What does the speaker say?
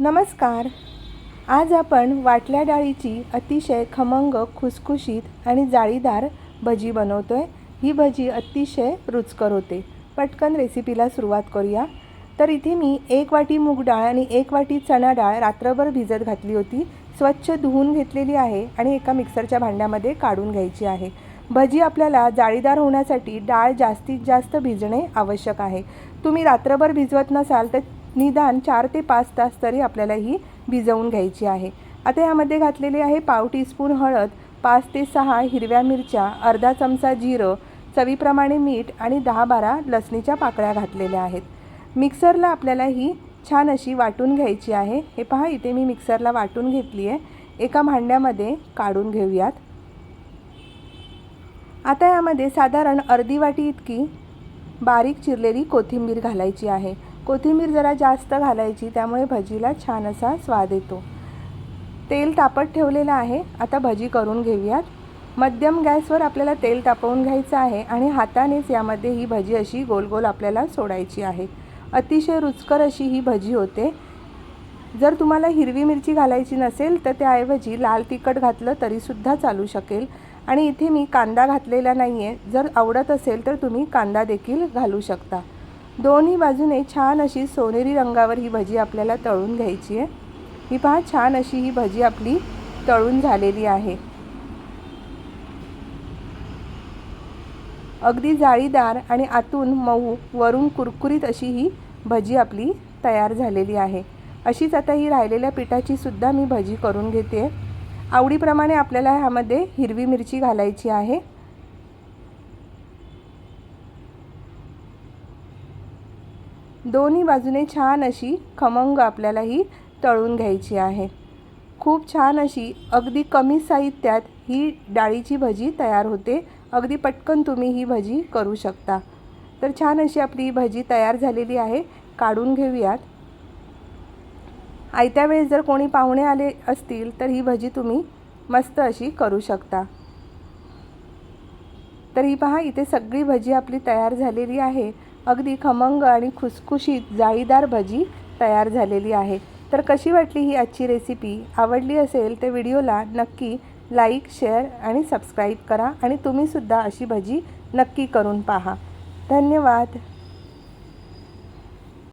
नमस्कार. आज आपण वाटल्या डाळीची अतिशय खमंग खुसखुशीत आणि जाळीदार भजी बनवतो आहे ही भजी अतिशय रुचकर होते. पटकन रेसिपीला सुरुवात करूया. तर इथे मी एक वाटी मूग डाळ आणि एक वाटी चणा डाळ रात्रभर भिजत घातली होती. स्वच्छ धुवून घेतलेली आहे आणि एका मिक्सरच्या भांड्यामध्ये काढून घ्यायची आहे. भजी आपल्याला जाळीदार होण्यासाठी डाळ जास्तीत जास्त भिजणे आवश्यक आहे. तुम्ही रात्रभर भिजवत नसाल तर निदान चार ते पाच तास तरी आपल्याला ही भिजवून घ्यायची आहे. आता यामध्ये घातलेली आहे पाव टीस्पून हळद पाच ते सहा हिरव्या मिरच्या अर्धा चमचा जिरं चवीप्रमाणे मीठ आणि दहा बारा लसणीच्या पाकळ्या घातलेल्या आहेत. मिक्सरला आपल्याला ही छान अशी वाटून घ्यायची आहे. हे पहा इथे मी मिक्सरला वाटून घेतली आहे एका भांड्यामध्ये काढून घेऊयात. आता यामध्ये साधारण अर्धी वाटी इतकी बारीक चिरलेली कोथिंबीर घालायची आहे. कोथिंबीर जरा जास्त घालायची त्यामुळे भजीला छान असा स्वाद येतो. तेल तापत ठेवलेलं आहे. आता भजी करून घेऊयात. मध्यम गॅसवर आपल्याला तेल तापवून घ्यायचं आहे आणि हातानेच यामध्ये ही भजी अशी गोल गोल आपल्याला सोडायची आहे. अतिशय रुचकर अशी ही भजी होते. जर तुम्हाला हिरवी मिरची घालायची नसेल तर त्याऐवजी लाल तिखट घातलं तरीसुद्धा चालू शकेल. आणि इथे मी कांदा घातलेला नाही आहे जर आवडत असेल तर तुम्ही कांदा देखील घालू शकता. दोन्ही बाजूने छान अशी सोनेरी रंगावर ही भजी आपल्याला तळून घ्यायची आहे. ही पहा छान अशी ही भजी आपली तळून झालेली आहे. अगदी जाळीदार आणि आतून मऊ वरून कुरकुरीत अशी ही भजी आपली तयार झालेली आहे. अशीच आता ही राहिलेल्या पिठाची सुद्धा मी भजी करून घेते. आवडीप्रमाणे आपल्याला ह्यामध्ये हिरवी मिरची घालायची आहे. दोन्ही बाजूने छान अशी खमंग आपल्याला ही तळून घ्यायची आहे. खूप छान अशी अगदी कमी साहित्यात ही डाळीची भजी तयार होते. अगदी पटकन तुम्ही ही भजी करू शकता. तर छान अशी आपली भजी तयार झालेली आहे. काढून घेऊयात. आयत्या वेळेस जर कोणी पाहुणे आले असतील तर ही भजी तुम्ही मस्त अशी करू शकता. तर ही पहा इथे सगळी भजी आपली तयार झालेली आहे. अगदी खमंग आणि खुसखुशीत जाळीदार भजी तयार झालेली आहे. तर कशी वाटली ही आजची रेसिपी आवडली असेल तर व्हिडिओला नक्की लाईक शेअर आणि सबस्क्राईब करा आणि तुम्हीसुद्धा अशी भजी नक्की करून पहा. धन्यवाद.